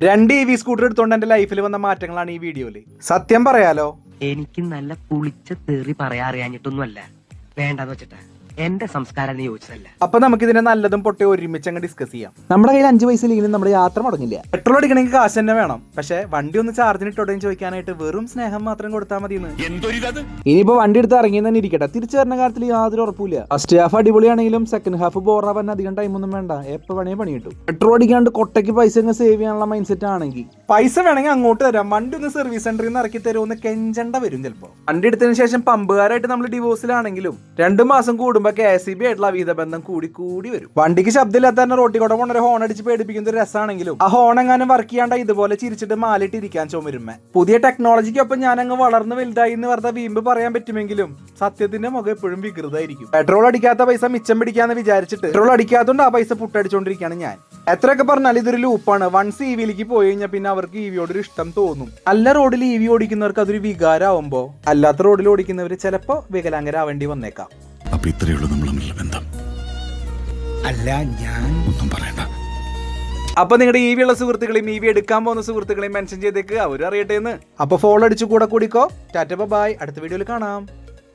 രണ്ട് E V scooter എടുത്തോണ്ട് എന്റെ ലൈഫിൽ വന്ന മാറ്റങ്ങളാണ് ഈ വീഡിയോയിൽ സത്യം പറയാലോ? എനിക്ക് നല്ല പുളിച്ച തെറി പറയാൻ അറിയാഞ്ഞിട്ടൊന്നുമല്ല. വേണ്ടെന്ന് വെച്ചിട്ടാ. എന്റെ സംസ്കാരം നീ യോജിച്ചതല്ല അപ്പൊ നമുക്ക് ഇതിനെ നല്ലതും പൊട്ടി ഒരുമിച്ച് അങ്ങ് ഡിസ്കസ് ചെയ്യാം. നമ്മുടെ കയ്യിൽ അഞ്ച് വയസ്സിൽ ഇല്ലെങ്കിലും നമ്മുടെ യാത്ര മുടങ്ങില്ല. പെട്രോൾ അടിക്കണമെങ്കിൽ കാശ് തന്നെ വേണം. പക്ഷെ വണ്ടി ഒന്ന് ചാർജിന് ഇട്ടോടെയും ചോദിക്കാനായിട്ട് വെറും സ്നേഹം മാത്രം കൊടുത്താൽ മതി ഇനിയിപ്പോ വണ്ടി എടുത്ത് ഇറങ്ങി തന്നെ ഇരിക്കട്ടെ. തിരിച്ചു വരുന്ന കാര്യത്തിൽ യാതൊരു ഉറപ്പില്ല ഫസ്റ്റ് ഹാഫ് അടിപൊളിയാണെങ്കിലും സെക്കൻഡ് ഹാഫ് ബോറാവാൻ അധികം ടൈം ഒന്നും വേണ്ട. എപ്പോ വേണേ പണി കിട്ടും. പെട്രോൾ അടിക്കാണ്ട് കൊട്ടയ്ക്ക് പൈസ സേവ് ചെയ്യാനുള്ള മൈൻഡ് സെറ്റ് ആണെങ്കിൽ. പൈസ വേണമെങ്കിൽ അങ്ങോട്ട് തരാം. വണ്ടി ഒന്ന് സർവീസ് സെന്ററിൽ നിന്ന് ഇറക്കി തരുമെന്ന് കെഞ്ചണ്ട വരും ചിലപ്പോ. വണ്ടി എടുത്തതിന് ശേഷം പമ്പുകാരായിട്ട് നമ്മൾ ഡിവോഴ്സിലാണെങ്കിലും രണ്ടു മാസം കൂടുമ്പോ കെ എസ് ബി ആയിട്ടുള്ള അവിധ ബന്ധം കൂടി കൂടി വരും. വണ്ടിക്ക് ശബ്ദമില്ലാത്ത തന്നെ റോട്ടി കൂടെ കൊണ്ടൊരു ഹോൺ അടിച്ച് പേടിപ്പിക്കുന്ന ഒരു രസമാണെങ്കിലും ആ ഹോൺ എങ്ങാനും വർക്ക് ചെയ്യാണ്ട ഇതുപോലെ ചിരിച്ചിട്ട് മാലിട്ട് ഇരിക്കാൻ ചുമരുമേ. പുതിയ ടെക്നോളജിക്കൊപ്പം ഞാൻ അങ്ങ് വളർന്ന് വലുതായി എന്ന് വെറുതെ വീമ്പ് പറയാൻ പറ്റുമെങ്കിലും സത്യത്തിന്റെ മുഖം എപ്പോഴും വികൃതായിരിക്കും പെട്രോൾ അടിക്കാത്ത പൈസ മിച്ചം പിടിക്കാന്ന് വിചാരിച്ചിട്ട് പെട്രോൾ അടിക്കാത്തോണ്ട് ആ പൈസ പുട്ടടിച്ചോണ്ടിരിക്കുകയാണ് ഞാൻ. എത്രയൊക്കെ പറഞ്ഞാൽ ഇതൊരു ലൂപ്പാണ് വൺസ് ഇ വിയിലേക്ക് പോയി കഴിഞ്ഞാൽ പിന്നെ അവർക്ക് ഇ വിയോട് ഒരു ഇഷ്ടം തോന്നും. അല്ല റോഡിൽ ഇ വി ഓടിക്കുന്നവർക്ക് അതൊരു വികാരമാവുമ്പോ അല്ലാത്ത റോഡിൽ ഓടിക്കുന്നവർ ചിലപ്പോ വികലാംഗരാവേണ്ടി വന്നേക്കാം. അപ്പൊ ഇത്രയേ ഉള്ളൂ നമ്മൾ തമ്മിലുള്ള ബന്ധം. അല്ല ഞാൻ ഒന്നും പറയണ്ട. അപ്പൊ നിങ്ങളുടെ ഇ വി ഉള്ള സുഹൃത്തുക്കളെയും ഇ വി എടുക്കാൻ പോകുന്ന സുഹൃത്തുക്കളെയും മെൻഷൻ ചെയ്തേക്ക്. അവരും അറിയട്ടെ എന്ന്. അപ്പൊ ഫോളോ അടിച്ചു കൂടെ കൂടിക്കോ. ടാറ്റ ബൈ അടുത്ത വീഡിയോയിൽ കാണാം.